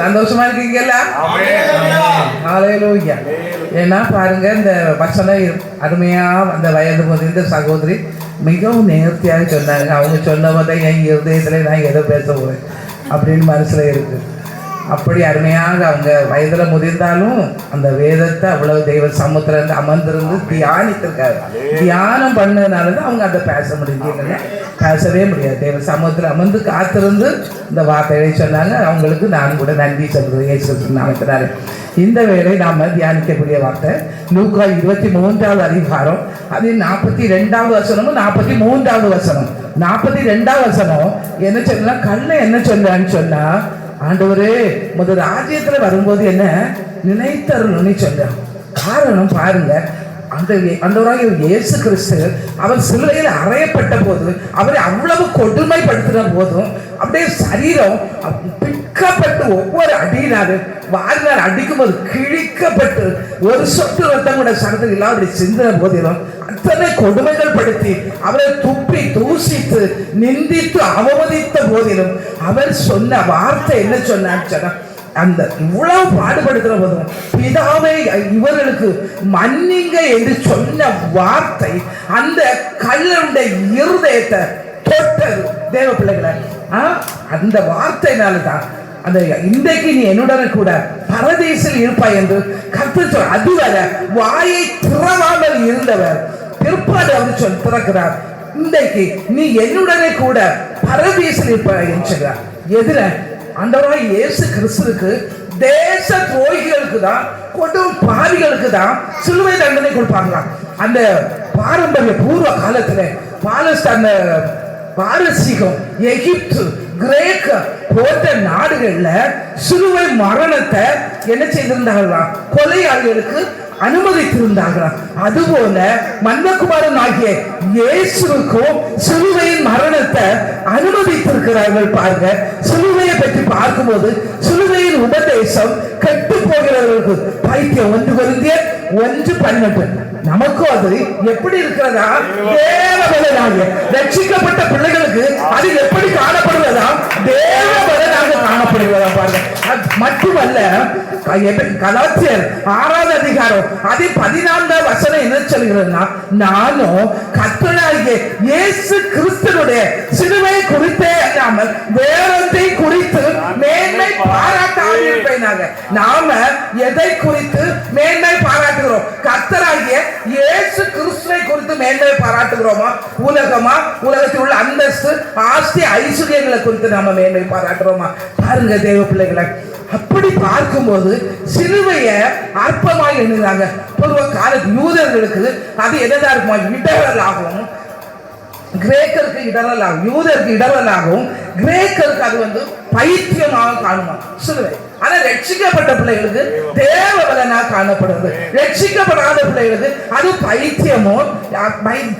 சந்தோஷமா இருக்கீங்கல்ல? ஏன்னா பாருங்க இந்த வசனம் அருமையா அந்த வயது முதிர்ந்த சகோதரி மிகவும் நேர்த்தியாக சொன்னாங்க. அவங்க சொன்னவதை என் இருதயத்துல நான் எதை பேச போறேன். அப்படின்னு மனசுல இருக்கு. அப்படி அருமையாக அவங்க வயதுல முதிர்ந்தாலும் அந்த வேதத்தை அவ்வளவு தெய்வ சமுத்திரம் இருந்து அமர்ந்திருந்து தியானித்திருக்காரு. தியானம் பண்ணதுனால தான் அவங்க அதை பேச இல்லைன்னா பேசவே முடியாது. தேவ சமூகத்தில் அமர்ந்து காத்திருந்து இந்த வார்த்தைகளை சொன்னாங்க. அவங்களுக்கு நான் கூட நன்றி சொல்கிறேன் இயேசு நாமத்தினாலே இந்த வேளை நாம தியானிக்கக்கூடிய வார்த்தை லூக்கா இருபத்தி மூன்றாவது அதிகாரம். அது நாற்பத்தி ரெண்டாவது வசனமும் நாற்பத்தி மூன்றாவது வசனம். நாற்பத்தி ரெண்டாவது வசனம் என்ன சொன்னா கல்ல என்ன சொன்னான்னு சொன்னா ஆண்டவரே முதல் ராஜ்யத்துல வரும்போது என்ன? நினைத்தருள்னு சொல்றான் காரணம் பாருங்க அந்த அந்தவராக இயேசு கிறிஸ்து அவர் சிலுவையில் அறையப்பட்ட போது அவரை அவ்வளவு கொடுமைப்படுத்தின போதும் அப்படியே சரீரம் பிக்கப்பட்டு ஒவ்வொரு அடியினாரு வாழ்நாள் அடிக்கும் போது கிழிக்கப்பட்டு ஒரு சொட்டு ரத்தம் கூட சரத்தில் இல்லாத சிந்தின போதிலும் அத்தனை கொடுமைகள் படுத்தி அவரை துப்பி தூசித்து நிந்தித்து அவமதித்த போதிலும் அவர் சொன்ன வார்த்தை என்ன சொன்னான்னு சொன்னா அந்த இவ்வளவு பாடுபடுகிற போதும் பிதாவை இவர்களுக்கு மன்னிங்க என்று சொன்ன வார்த்தை அந்த கல்லருடைய இருதயத்தை தொட்டது. தேவ பிள்ளைகளை ஆ, அந்த வார்த்தையினால தான் அந்த இன்றைக்கு நீ என்னுடன் கூட பரதேசில் இருப்பாய் என்று கற்று அதுவரை வாயை திறவாமல் இருந்தவர் பிற்பாடு சொல் திறக்கிறார் இன்றைக்கு நீ என்னுடனே கூட பரதேசம் இருப்பாய் எதிர சொல்கிறார் இயேசு கிறிஸ்துக்கு தேச துரோகிகளுக்கு தான் கொடும் பாவிகளுக்கு தான் சிலுவை தண்டனை கொடுப்பாங்களாம். அந்த பாரம்பரிய பூர்வ காலத்துல பாலஸ்தான் பாரசீகம் எகிப்து கிரேக்க போன்ற நாடுகள்ல சிலுவை மரணத்தை என்ன செய்திருந்தார்களாம்? கொலையாளிகளுக்கு அனுமதித்திருந்தார்களாம். அதுபோல மன்னகுமாரன் ஆகிய இயேசுக்கும் சிலுவையின் மரணத்தை அனுமதித்திருக்கிறார்கள் பாருங்க. சிலுவையை பற்றி பார்க்கும்போது சிலுவையின் உபதேசம் கெட்டு போகிறவர்களுக்கு பைத்தியம் ஒன்று வருந்திய ஒன்று பதினெட்டு நமக்கும் அது எப்படி இருக்கிறதா? தேவபலனாக ரட்சிக்கப்பட்ட பிள்ளைகளுக்கு அது எப்படி காணப்படுவதா தேவபலனாக காணப்படுவதா பாருங்க. மட்டுமல்ல கலாச்சியர் ஆறாவது அதிகாரம் அது பதினான்காம் வசனம் என்ன சொல்கிறதுனா நானும் கத்தனாகிய இயேசு கிறிஸ்தனுடைய சிலுவை குறித்தே அல்லாமல் வேறொன்றை குறித்து மேன்மை பாராட்டாமல் இருப்பேனாக. நாம எதை குறித்து மேன்மை பாராட்டுகிறோமா? உலகமா? உலகத்தில் உள்ள அந்தஸ்து ஆஸ்தி ஐஸ்வர்யங்களை குறித்து நாம மேன்மை பாராட்டுறோமா பாருங்க தேவ பிள்ளைகளை. அப்படி பார்க்கும்போது சிலுவைய அற்பமாக எண்ணுறாங்க பொதுவாக கால யூதர்களுக்கு அது என்னதான் இருக்குமா? இடரல் ஆகும் கிரேக்கருக்கு இடரலாகும் யூதருக்கு இடரலாகவும் கிரேக்கருக்கு அது வந்து பைத்தியமாக காணுமா? சொல்லுவேன். ஆனா ரட்சிக்கப்பட்ட பிள்ளைகளுக்கு தேவ பலனா காணப்படுறது ரட்சிக்கப்படாத பிள்ளைகளுக்கு அது பைத்தியமோ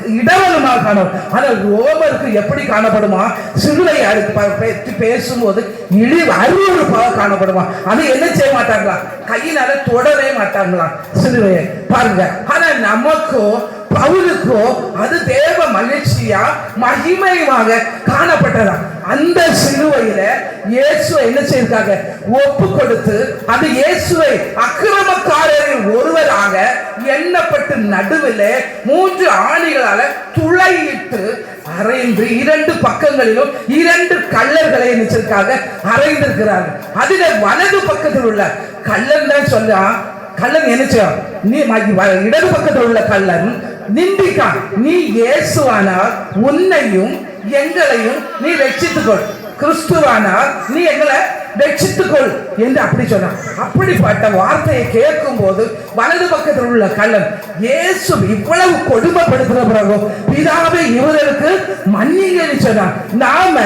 இடவலுமா பை- காணும் ஆனா ரோமருக்கு எப்படி காணப்படுமா? சிலுவை அடுத்து பேசும்போது இழி அருவருப்பாக காணப்படுமா? அது என்ன செய்ய மாட்டாங்களா கையினால தொடவே மாட்டாங்களா சிலுவையை. பாருங்க. ஆனா நமக்கோ பவுலுக்கோ அது தேவ மகிழ்ச்சியா மகிமையுமாக காணப்பட்டதா? அந்த சிலுவையில இயேசுவை என்ன செய்திருக்காங்க? ஒப்பு கொடுத்து அது இயேசுவை அக்கிரமக்காரரில் ஒருவராக எண்ணப்பட்டு நடுவில் மூன்று ஆணிகளால துளையிட்டு அரைந்து இரண்டு பக்கங்களிலும் இரண்டு கல்லர்களை நினைச்சிருக்காங்க அறைந்திருக்கிறார்கள் அதுல வலது பக்கத்தில் உள்ள கல்லன் தான் சொல்ல கள்ளன் நினைச்சா நீ வ- இடது பக்கத்தில் உள்ள கள்ளன் நிந்திக்கான் நீ இயேசுவானால் உன்னையும் எங்களையும் நீ ரட்சித்துக்கொள். கிறிஸ்துவானால் நீ எங்களை ரட்சித்துக்கொள். என்று அப்படி சொன்னான். அப்படிப்பட்ட வார்த்தையை கேட்கும் போது வலது பக்கத்தில் உள்ள கள்ளன் இயேசு இவ்வளவு கொடுமைப்படுத்துற பிறகு பிதாவை இவர்களுக்கு மன்னிங்கன்னு சொன்னான். நாம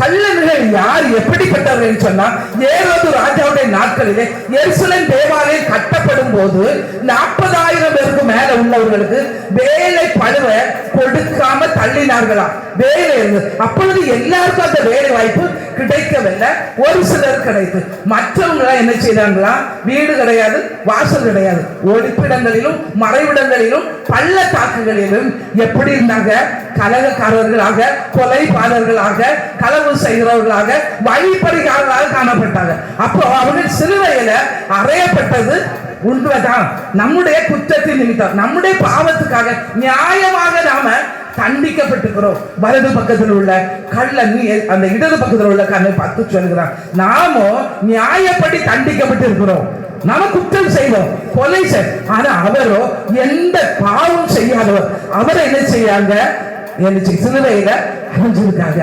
கள்ளன்கள் யார் எப்படிப்பட்டவர்கள்? சொன்னா ஏதாவது ராஜாவுடைய நாட்களிலே எருசலேம் தேவாலயம் கட்டப்படும் போது நாற்பதாயிரம் பேருக்கு மேல உள்ளவர்களுக்கு வேலை பழுவ கொடுக்காம தள்ளினார்களா வேலை இருந்தது அப்பொழுது எல்லாருக்கும் அந்த வேலை வாய்ப்பு கிடைக்கவில்லை. ஒரு சிலர் கிடைத்து. மற்றவங்க என்ன செய்தாங்களா வீடு கிடையாது வாசல் கிடையாது. ஒழிப்பிடங்களிலும் மறைவிடங்களிலும் பள்ளத்தாக்குகளிலும் எப்படி இருந்தாங்க? கலகக்காரர்களாக கொலைபாதர்களாக களவு செய்கிறவர்களாக வழிபடுகிறார்களாக காணப்பட்டாங்க. அப்போ அவர்கள் சிலுவையில அறையப்பட்டது உண்மைதான். நம்முடைய குற்றத்தின் நிமித்தம் நம்முடைய பாவத்துக்காக நியாயமாக நாம தண்டிக்கப்பட்டிருக்கிறோம். வலது பக்கத்தில் உள்ள கள்ளன் அந்த இடது பக்கத்தில் உள்ள கண்ணை பார்த்து சொல்கிறான் நாமோ நியாயப்படி தண்டிக்கப்பட்டு இருக்கிறோம் நாம குற்றம் செய்வோம் கொலை செய். ஆனா அவரோ எந்த பாவம் செய்யாதவர். அவரை என்ன செய்யாங்க என்ன செய்- சிலுவையில அடைஞ்சிருக்காங்க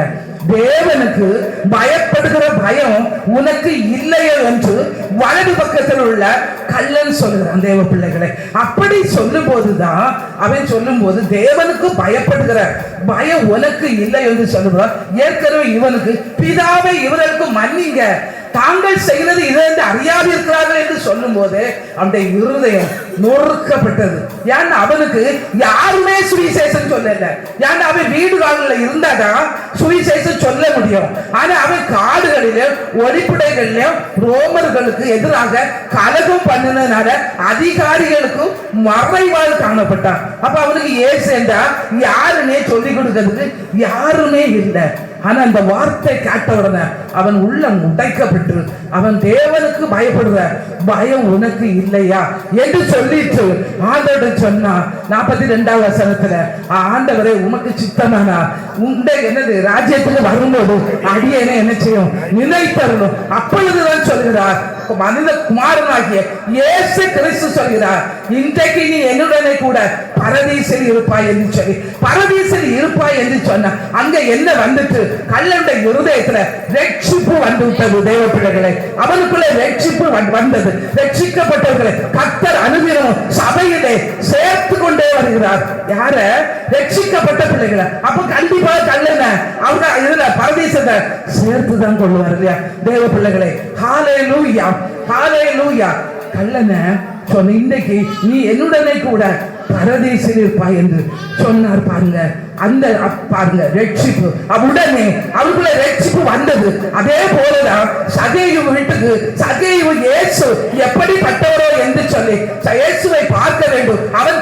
தேவனுக்கு பயப்படுகிற பயம் உனக்கு இல்லையோ என்று வலது பக்கத்தில் உள்ள கல்லன் சொல்லுகிறான். தேவ பிள்ளைகளை. அப்படி சொல்லும் போதுதான் அவன் சொல்லும் போது தேவனுக்கு பயப்படுகிற பயம் உனக்கு இல்லை என்று சொல்லுகிறான். ஏற்கனவே இவனுக்கு பிதாவை இவர்களுக்கு மன்னிங்க. தாங்கள் செய்கிறது இதை என்று அறியாது இருக்கிறார்கள் என்று சொல்லும் போது அவனுடைய இருதயம் நொறுக்கப்பட்டது. ஏன்னா அவனுக்கு யாருமே சுவிசேஷம் சொல்லல. ஏன்னா அவன் வீடு காலில் இருந்தாதான் சுவிசேஷம் சொல்ல முடியும். ஆனா அவன் காடுகளிலும் ஒளிப்புடைகளிலும் ரோமர்களுக்கு எதிராக கலகம் பண்ணினதுனால அதிகாரிகளுக்கும் மறைவாக காணப்பட்டான். அப்ப அவனுக்கு ஏசு என்றா யாருன்னே சொல்லி கொடுக்கிறதுக்கு யாருமே இல்லை. ஆனா அந்த வார்த்தை கேட்ட உடனே அவன் உள்ளம் உடைக்கப்பட்டு அவன் தேவனுக்கு பயப்படுற பயம் உனக்கு இல்லையா? என்று சொல்லிட்டு ஆண்டவர் சொன்னா நாற்பத்தி ரெண்டாவது வசனத்துல ஆண்டவரே உமக்கு சித்தமானா? உண்ட என்னது ராஜ்யத்துக்கு வரும்போது அடியேனே என்ன செய்யும்? நினைத்தரணும். அப்பொழுதுதான் சொல்கிறார் மனித குமாரனாகிய இயேசு கிறிஸ்து சொல்கிறார் இன்றைக்கு நீ என்னுடனே கூட பரதீசில் இருப்பாய் என்று சொல்லி பரதீசில் இருப்பாய் என்று சொன்ன அங்க என்ன வந்துட்டு? கல்லண்ட இருதயத்துல ரட்சிப்பு வந்து விட்டது தேவ பிள்ளைகளை. அவனுக்குள்ள ரட்சிப்பு வந்தது. ரட்சிக்கப்பட்டவர்களை கத்தர் அனுதினமும் சபையிலே சேர்த்து கொண்டே வருகிறார் யார? ரட்சிக்கப்பட்ட பிள்ளைகளை. அப்ப கண்டிப்பா கல்லன அவங்க இதுல பரதேசத்தை சேர்த்து தான் கொள்வார் இல்லையா? தேவ பிள்ளைகளை. ஹாலே லூயா ஹாலே லூயா கல்லன சொன்ன இன்றைக்கு நீ என்னுடனே கூட பரதேசில் இருப்பாய் என்று சொன்னார் பாருங்க. அந்த பாருங்க ரட்சிப்பு. உடனே அவர்களை ரட்சிப்பு வந்தது. அதே போலதான் சகையு வீட்டுக்கு சகையு இயேசு எப்படிப்பட்டவரோ என்று சொல்லி இயேசுவை பார்க்க வேண்டும். அவன்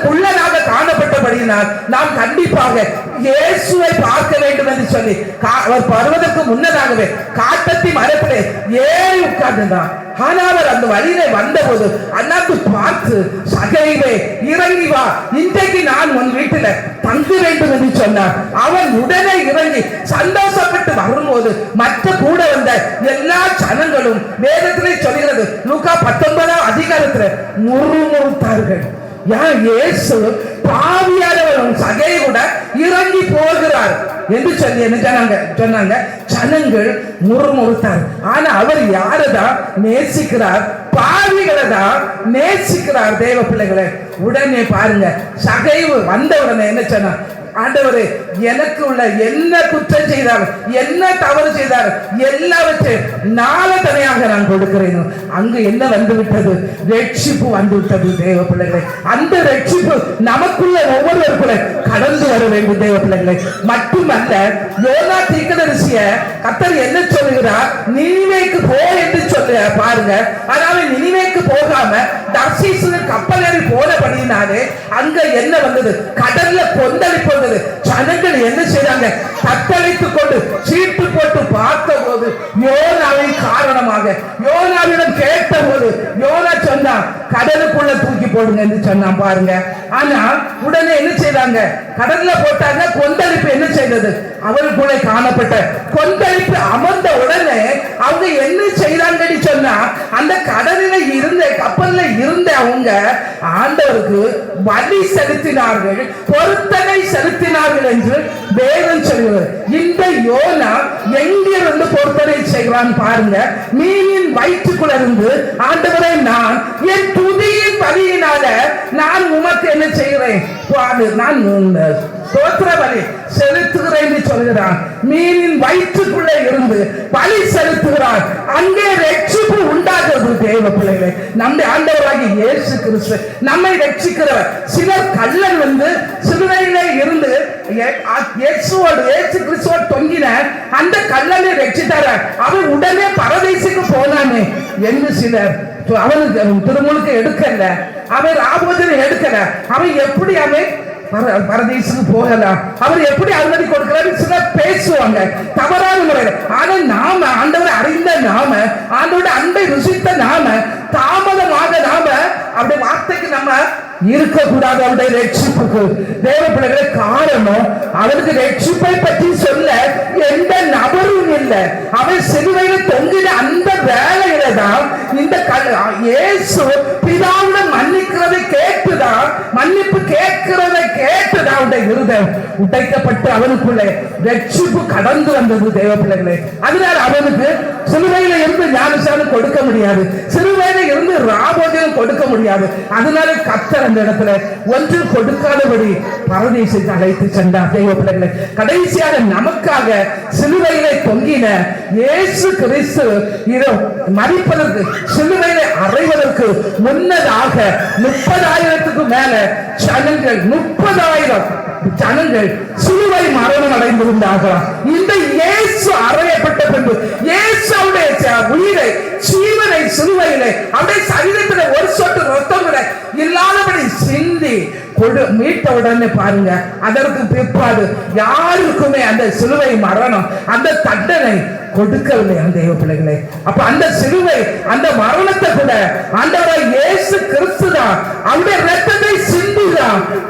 குள்ளனாக நாம் கண்டிப்பாக இயேசுவை பார்க்க வேண்டும் என்று சொல்லி கா- அவர் வருவதற்கு முன்னதாகவே காட்டத்தி மரத்திலே ஏறி உட்கார்ந்துதான் ஆனா அவர் அந்த வழியிலே வந்தபோது அண்ணாத்து பார்த்து சகைவே இறங்கி வா. இன்றைக்கு நான் உன் வீட்டில் தங்க வேண்டும் என்று சொன்னார். அவன் உடனே இறங்கி சந்தோஷப்பட்டு வரும்போது மற்ற கூட வந்த எல்லா ஜனங்களும் வேதத்திலே சொல்கிறது லூக்கா பத்தொன்பதாம் அதிகாரத்துல முறுமுறுத்தார்கள். ஏன் இயேசு பாவியானவரும் சகை கூட இறங்கி போகிறார். என்று சொல்லி என்ன சொன்னாங்க? சொன்னாங்க ஜனங்கள் முறுமுறுத்தார். ஆனா அவர் யாரதான் நேசிக்கிறார். பாவிகளை தான் நேசிக்கிறார் தேவ பிள்ளைகளை. உடனே பாருங்க சகைவு வந்த உடனே என்ன சொன்னார்? ஆண்டவரே எனக்கு உள்ள என்ன குற்றம் செய்தார் என்ன தவறு செய்தார் எல்லாவற்றையும் நாள தனியாக நான் கொடுக்கிறேன் அங்கு என்ன வந்து விட்டது ரட்சிப்பு வந்து விட்டது தேவ பிள்ளைகளை. அந்த ரட்சிப்பு நமக்குள்ள ஒவ்வொருவருக்குள்ள கடந்து வர வேண்டும் தேவ பிள்ளைகளை. மட்டுமல்ல யோனா தீக்கதரிசிய கத்தர் என்ன சொல்லுகிறார்? நீவேக்கு போ என்று சொல்ல பாருங்க. அதாவது நினிவேக்கு போகாம தர்சீசு கப்பல் ஏறி போனபடினாலே அங்க என்ன வந்தது? கடல்ல கொந்தளிப்பு வந்தது ஜனங்கள் என்ன செய்தாங்க? தத்தளித்து கொண்டு சீட்டு போட்டு பார்த்த போது யோனாவின் காரணமாக யோனாவிடம் கேட்ட போது யோனா சொன்னான் கடலுக்குள்ள தூக்கி போடுங்க என்று சொன்னான் பாருங்க. ஆனா உடனே என்ன செய்தாங்க? கடல்ல போட்டாங்க கொந்தளிப்பு என்ன செய்தது? அவருக்குள்ளே காணப்பட்ட கொந்தளிப்பு அமர்ந்த உடனே அவங்க என்ன செய்தாங்கன்னு சொன்னா அந்த கடலில இருந்த கப்பல்ல இருந்த அவங்க ஆண்டவருக்கு பலி செலுத்தினார்கள் பொருத்தனை செலுத்தினார்கள் என்று வேதம் சொல்கிறது இந்த யோனா எங்கிருந்து பொருத்தனை செய்கிறான் பாருங்க. மீனின் வயிற்றுக்குள்ள இருந்து ஆண்டவரை நான் என் துதியின் பலியினால நான் உமக்கு என்ன செய்கிறேன்? பாரு, நான் சோத்திர பலி செலுத்துகிறேன் என்று சொல்கிறான் மீனின் வயிற்றுக்குள்ளே இருந்து பலி செலுத்துகிறான். அங்கே ரட்சிப்பு உண்டாகிறது தேவ பிள்ளைகளை. நம்முடைய ஆண்டவராகி இயேசு கிறிஸ்து நம்மை ரட்சிக்கிறவர் சிலர் கள்ளன் வந்து சிறுவையிலே இருந்து இயேசுவோடு இயேசு கிறிஸ்துவோடு தொங்கின அந்த கல்லனை ரட்சித்தார. அவன் உடனே பரதேசிக்கு போனானே. என்று சிலர் அவனுக்கு அவன் திருமுழுக்கு எடுக்கல. அவன் ராபோஜனை எடுக்கல. அவன் எப்படி அவன் பரதேசுக்கு போகலாம் அவர் எப்படி அனுமதி கொடுக்கிறாரு சிலர் பேசுவாங்க. தவறான முறையில். ஆனா நாம ஆண்டவர் அறிந்த நாம ஆண்டோட அன்பை ருசித்த நாம தாமதமாக நாம அப்படி வார்த்தைக்கு நம்ம இருக்கக்கூடாது. அவருடைய ரட்சிப்புக்கு. தேவ பிள்ளைகளை காரணம் அவருக்கு ரட்சிப்பை பற்றி சொல்ல எந்த நபரும் இல்லை. அவன் சிலுவையில தொங்கின அந்த வேலையில தான் இந்த இயேசு பிதாவுடன் பிதாவிடம் மன்னிக்கிறதை கேட்டுதான் மன்னிப்பு கேட்கிறதை கேட்டுதான் உடைய இருதயம்? உடைக்கப்பட்டு அவனுக்குள்ளே ரட்சிப்பு கடந்து வந்தது தேவ பிள்ளைகளே அதனால அவனுக்கு சிறுவையில இருந்து ஞானசானம் கொடுக்க முடியாது. சிறுவையில இருந்து ராபோஜனம் கொடுக்க முடியாது. அதனால கத்தர் அந்த இடத்துல ஒன்று கொடுக்காதபடி பரதேசத்தை அழைத்து சென்றார் தேவ பிள்ளைகளை கடைசியாக நமக்காக சிலுவையிலே தொங்கின இயேசு கிறிஸ்து இதோ மறிப்பதற்கு சிலுவையிலே அறைவதற்கு முன்னதாக முப்பதாயிரத்துக்கு மேல ஜனங்கள் முப்பதாயிரம் ஜனங்கள் சிலுவை மரணம் அடைந்திருந்தார்களாம் இந்த இயேசு அறையப்பட்ட பின்பு இயேசுடைய உயிரை சீவனை சிலுவையிலே அப்படியே சரீரத்தில் ஒரு சொட்டு ரத்தம் இல்லாதபடி சிந்தி கொடு மீட்ட உடனே பாருங்க. அதற்கு பிற்பாடு யாருக்குமே அந்த சிலுவை மரணம் அந்த தண்டனை கொடுக்கவில்லை அந்த தேவ பிள்ளைகளே. அப்ப அந்த சிலுவை அந்த மரணத்தை கூட ஆண்டவராய் இயேசு கிறிஸ்து தான். அவருடைய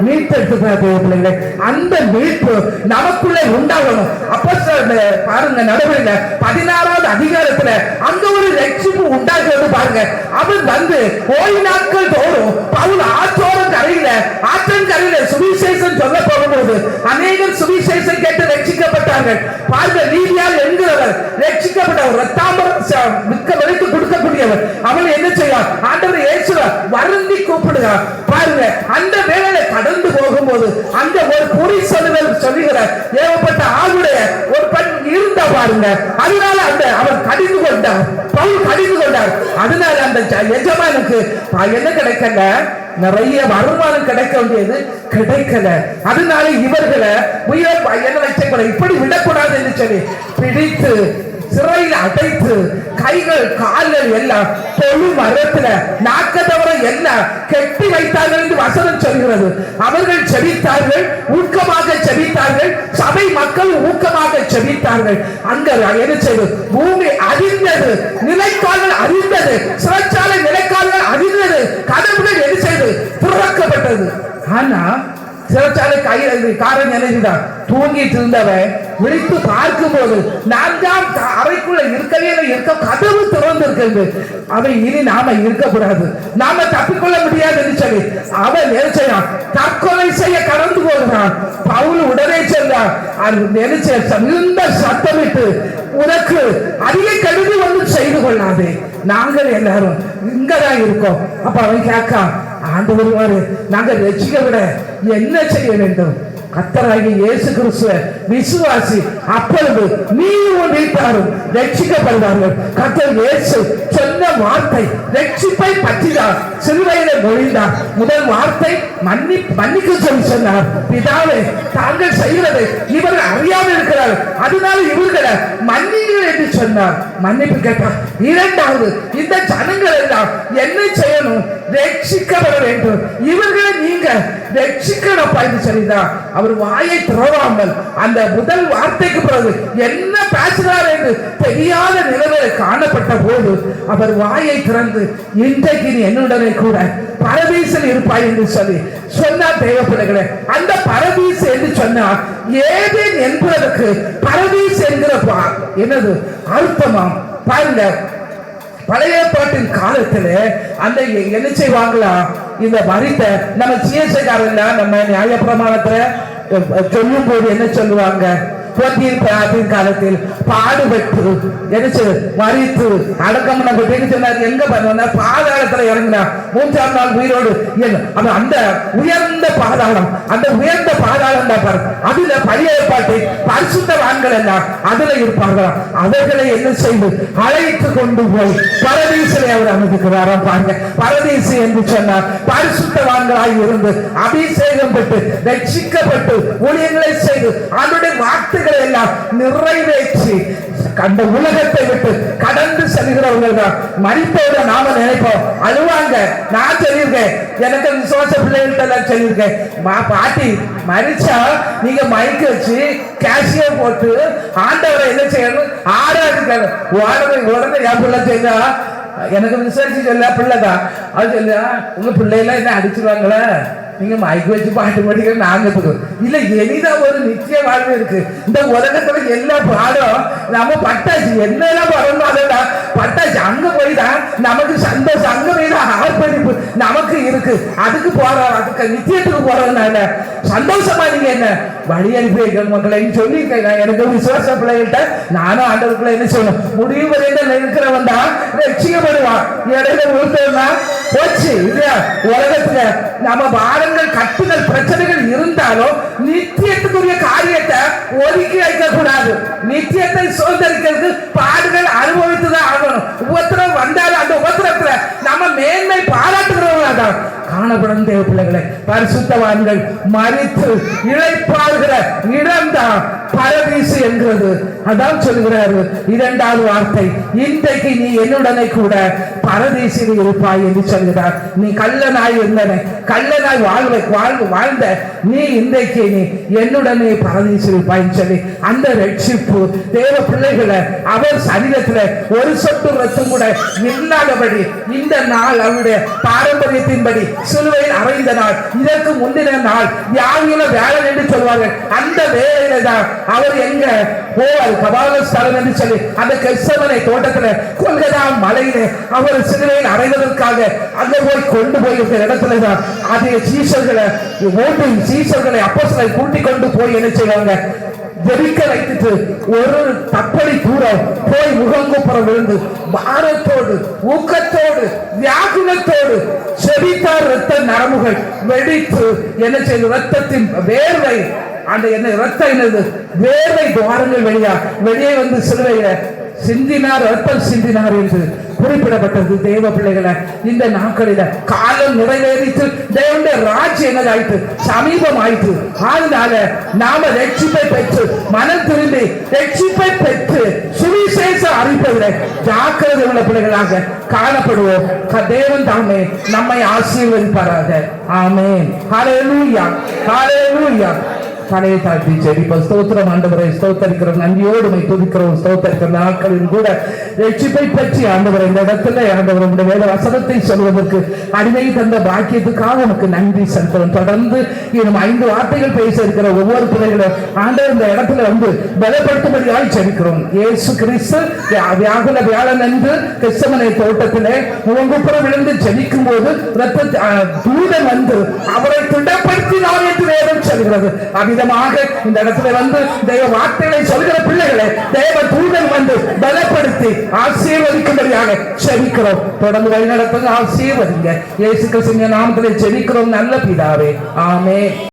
சிந்திதான் அந்த மீட்பு நமக்குள்ளே உண்டாகணும். அப்போ பாருங்க நடுவில் பதினாறாவது அதிகாரத்துல அந்த ஒரு ரட்சிப்பு உண்டாகிறது பாருங்க. அவன் வந்து ஓய்வு நாட்கள் தோறும் பவுல் ஆற்றோரம் கரையில ஆற்றங்கரையில சுவிசேஷம் சொல்ல போகும்போது அநேகர் சுவிசேஷம் கேட்டு ரட்சிக்கப்பட்டார்கள். பாருங்க நீதியால் என்கிறவர் ரட்சிக்கப்பட்டவர் ரத்தாம்பரம் மிக்க விலைக்கு கொடுக்கக்கூடியவர். அவன் என்ன செய்வார் ஆண்டவர் ஏசுவார் வருந்தி கூப்பிடுகிறார். பாருங்க அந்த வேலையில நடந்து போகும்போது அந்த ஒரு குறி சொல்லுதல் சொல்லுகிறார் ஏவப்பட்ட ஆளுடைய ஒரு பெண் இருந்தா பாருங்க. அதனால அந்த அவர் கடிந்து கொண்டார் பவுல் கடிந்து கொண்டார் அதனால அந்த எஜமானுக்கு என்ன கிடைக்கல? நிறைய வருமானம் கிடைக்க வேண்டியது கிடைக்கல. அதனால இவர்களை உயர் என்ன வச்சக்கூடாது இப்படி விடக்கூடாது என்று சொல்லி பிடித்து சிறையில் அடைத்து கைகள் கால்கள் எல்லாம் தொழு மரத்துல நாக்க தவிர எல்லாம் கெட்டி வைத்தார்கள் என்று வசனம் சொல்கிறது. அவர்கள் செபித்தார்கள் ஊக்கமாக செபித்தார்கள் சபை மக்கள் ஊக்கமாக செபித்தார்கள். அங்க என்ன செய்வது பூமி அறிந்தது நிலைக்கால்கள் அறிந்தது சிறைச்சாலை நிலைக்கால்கள் அறிந்தது கதவுகள் என்ன செய்வது துறக்கப்பட்டது. ஆனா சிறைச்சாலை கையில் காரன் நினைவுதான் தூங்கிட்டு இருந்தவன் விழித்து பார்க்கும் போது நான் தான் அறைக்குள்ள இருக்கவே இருக்க கதவு திறந்திருக்கிறது. அவன் இனி நாம இருக்கக்கூடாது. நாம தப்பிக்கொள்ள முடியாது என்று சொல்லி அவன் நினைச்சான் தற்கொலை செய்ய கடந்து போகிறான். பவுல் உடனே சென்றான். அது நினைச்ச மிகுந்த சத்தமிட்டு உனக்கு அதிக கடுதி வந்து செய்து கொள்ளாதே. நாங்கள் எல்லாரும் இங்கதான் இருக்கோம். அப்ப அவன் கேட்கான் ஆண்டு வருவாரு நாங்கள் ரசிக்க விட என்ன செய்ய வேண்டும்? கத்தராகி இயேசு கிறிஸ்துவ விசுவாசி அப்பொழுது நீ உன் வீட்டாரும் ரட்சிக்கப்படுவார்கள். கத்தர் இயேசு சொன்ன வார்த்தை ரட்சிப்பை பற்றினார் சிறுவையில மொழிந்தார். முதல் வார்த்தை மன்னி மன்னிக்க சொல்லி சொன்னார். பிதாவே தாங்கள் செய்கிறது இவர்கள் அறியாமல் இருக்கிறார். அதனால இவர்களை மன்னிங்கள் என்று சொன்னார். மன்னிப்பு கேட்டார். இரண்டாவது இந்த ஜனங்கள் எல்லாம் என்ன செய்யணும்? ரட்சிக்கப்பட வேண்டும். இவர்கள் என்று சொல்லிதான் அவர் வாயை திறவாமல் அந்த முதல் வார்த்தைக்கு பிறகு என்ன பேசுகிறார் என்று தெரியாத நிலைமையில் காணப்பட்ட போது அவர் வாயை திறந்து இன்றைக்கு நீ என்னுடனே கூட பரதீசில் இருப்பாய் என்று சொல்லி சொன்னார் தேவ அந்த பரதீஸ் என்று சொன்னார் ஏதேன் என்பதற்கு பரதீஸ் என்கிற என்னது? அர்த்தமாம். பாருங்க பழைய பாட்டின் காலத்துல அந்த என்ன செய்வாங்களா? இந்த வரித்தை நம்ம சிஎஸ்ஐக்காரங்க நம்ம நியாய பிரமாணத்துல சொல்லும் போது என்ன சொல்லுவாங்க? போட்டியின் காலத்தில் பாடுபட்டு என்ன மறித்து அடக்கம் நம்ம சொன்னார் எங்க பண்ணுவா பாதாளத்துல இறங்கினார் மூன்றாம் நாள் உயிரோடு. அந்த உயர்ந்த பாதாளம் அந்த உயர்ந்த பாதாளம் தான் பாரு. அதுல பழைய ஏற்பாட்டை பரிசுத்தவான்கள் எல்லாம் அதுல இருப்பார்களாம் அவர்களை என்ன செய்து அழைத்து கொண்டு போய் பரதீசிலே அவர் அனுப்புகிறாராம் பாருங்க. பரதீசு என்று சொன்னார் பரிசுத்தவான்களாய் இருந்து அபிஷேகம் பெற்று ரட்சிக்கப்பட்டு ஊழியங்களை செய்து அவருடைய வார்த்தைகள் வாக்குகளை எல்லாம் நிறைவேற்றி அந்த உலகத்தை விட்டு கடந்து செல்கிறவர்கள் தான் மறிப்போட நாம நினைப்போம். அழுவாங்க நான் சொல்லியிருக்கேன். எனக்கு விசுவாச பிள்ளைகள்ட்ட எல்லாம் சொல்லியிருக்கேன். மா பாட்டி மறிச்சா நீங்க மைக் வச்சு கேஷியர் போட்டு ஆண்டவரை என்ன செய்யணும்? ஆராதிக்கணும். உடனே உடனே என் பிள்ளை செய்யா எனக்கு விசாரிச்சு சொல்ல பிள்ளைதான். அது சொல்லியா உங்க பிள்ளையெல்லாம் என்ன அடிச்சிருவாங்களே? நீங்க மைக் வச்சு பாட்டு படிக்கிற நாங்க இருக்கோம். இல்ல எளிதான் ஒரு நிச்சய வாழ்வு இருக்கு. இந்த உலகத்துல எல்லா பாடம் நம்ம பட்டாச்சு என்னெல்லாம் வரணும் அதெல்லாம் பட்டாச்சு அங்க போய் தான் நமக்கு சந்தோஷம். அங்க போய் தான் ஆர்ப்பணிப்பு நமக்கு இருக்கு. அதுக்கு போறோம். அதுக்கு நிச்சயத்துக்கு போறதுனால சந்தோஷமா நீங்க என்ன? வழி அனுப்பி மக்களைன்னு மக்களை சொல்லியிருக்கேன். நான் எனக்கு விசுவாச பிள்ளைகிட்ட நானும் ஆண்டவர்களை என்ன சொல்லணும்? முடிவு வரையில இருக்கிறவன் தான் ரட்சிக்கப்படுவான். இடையில விழுத்தா போச்சு. இல்லையா உலகத்துல நம்ம பாரங்கள் கட்டுதல் பிரச்சனைகள் இருந்தாலும் நித்தியத்துக்குரிய காரியத்தை ஒதுக்கி வைக்க கூடாது நித்தியத்தை சுதந்திரிக்கிறதுக்கு பாடுகள் அனுபவித்துதான் ஆகணும். உபத்திரம் வந்தாலும் அந்த உபத்திரத்துல நம்ம மேன்மை பாராட்டுகிறவங்க தான் காணப்படும் தேவ பிள்ளைகளை பரிசுத்தவான்கள் மறித்து இழைப்பாடுகிற இடம்தான் பரதீசு என்கிறது. அதான் சொல்கிறாரு இரண்டாவது வார்த்தை. இன்றைக்கு நீ என்னுடனே கூட பரதீசில் இருப்பாய் என்று சொல்கிறார். நீ கள்ளனாய் இருந்தன கள்ளனாய் வாழ்வை வாழ்வு வாழ்ந்த நீ இன்றைக்கு நீ என்னுடனே பரதீசில் இருப்பாய்ன்னு சொல்லி அந்த ரட்சிப்பு தேவ பிள்ளைகளை அவர் சரீரத்துல ஒரு சொட்டு ரத்தம் கூட இல்லாதபடி இந்த நாள் அவருடைய பாரம்பரியத்தின்படி சிலுவையில் அறைந்த நாள். இதற்கு முந்தின நாள். யாவியில வேலை என்று சொல்வார்கள் அந்த வேலையில தான் அவர் எங்க போவார்? கபால ஸ்தலம் என்று சொல்லி அந்த கெசமனை தோட்டத்துல கொள்கதா மலையிலே அவர் சிலுவையில் அறைவதற்காக அங்க போய் கொண்டு போய் இருக்கிற இடத்துல தான் அதே சீசர்களை மூன்று சீசர்களை அப்போஸ்தலரை கூட்டி கொண்டு போய் என்ன செய்வாங்க? ஜெபிக்க வைத்துட்டு ஒரு தப்படி தூரம் போய் முகங்குப்புறம் விழுந்து பாரத்தோடு ஊக்கத்தோடு வியாகுலத்தோடு செபித்தார் ரத்த நரம்புகள் வெடித்து என்ன செய்து ரத்தத்தின் வேர்வை அந்த என்ன ரத்தம் என்னது வேர்வை துவாரங்கள் வெளியா வெளியே வந்து சிலுவையில சிந்தினார் ரத்தம் சிந்தினார் என்று குறிப்பிடப்பட்டது தேவ பிள்ளைகளை இந்த நாட்களில காலம் நிறைவேறித்து தேவனுடைய ராஜ்யம் என்னதாயிற்று? சமீபம் ஆயிற்று அதனால நாம ரட்சிப்பை பெற்று மனம் திரும்பி ரட்சிப்பை பெற்று சுவிசேஷ அறிப்பதில் ஜாக்கிரதை உள்ள பிள்ளைகளாக காணப்படுவோம். க- தேவன் தாமே நம்மை ஆசீர்வதிப்பாராக. ஆமே ஹலே லூயா ஹலே லூயா தலையை தாழ்த்தி ஜெபிப்போம். ஸ்தோத்திரம் ஆண்டவரை ஸ்தோத்தரிக்கிறோம். நன்றியோடு மை துதிக்கிறோம். ஸ்தோத்தரிக்கிற நாட்களில் கூட ரட்சிப்பை பற்றி ஆண்டவர் இந்த இடத்துல ஆண்டவர் உடைய வேத வசனத்தை சொல்வதற்கு அடிமை தந்த பாக்கியத்துக்காக உனக்கு நன்றி செலுத்தவும் தொடர்ந்து இன்னும் ஐந்து வார்த்தைகள் பேச இருக்கிற ஒவ்வொரு பிள்ளைகளும் ஆண்டவர் இந்த இடத்துல வந்து பலப்படுத்தும்படியாய் செலுக்கிறோம் இயேசு கிறிஸ்து வியாகுல வியாழன் என்று கிறிஸ்தமனை தோட்டத்திலே முகங்குப்புறம் விழுந்து ஜெபிக்கும் போது ரத்த தூதன் வந்து அவரை திடப்படுத்தினார் என்று வேதம் சொல்கிறது. விதமாக இந்த இடத்துல வந்து தெய்வ வார்த்தைகளை சொல்கிற பிள்ளைகளை தேவ தூதன் வந்து பலப்படுத்தி ஆசீர்வதிக்கும்படியாக செவிக்கிறோம் தொடர்ந்து வழிநடத்துங்க ஆசீர்வதிங்க. இயேசு கிறிஸ்துவின் நாமத்திலே செவிக்கிறோம் நல்ல பிதாவே. ஆமே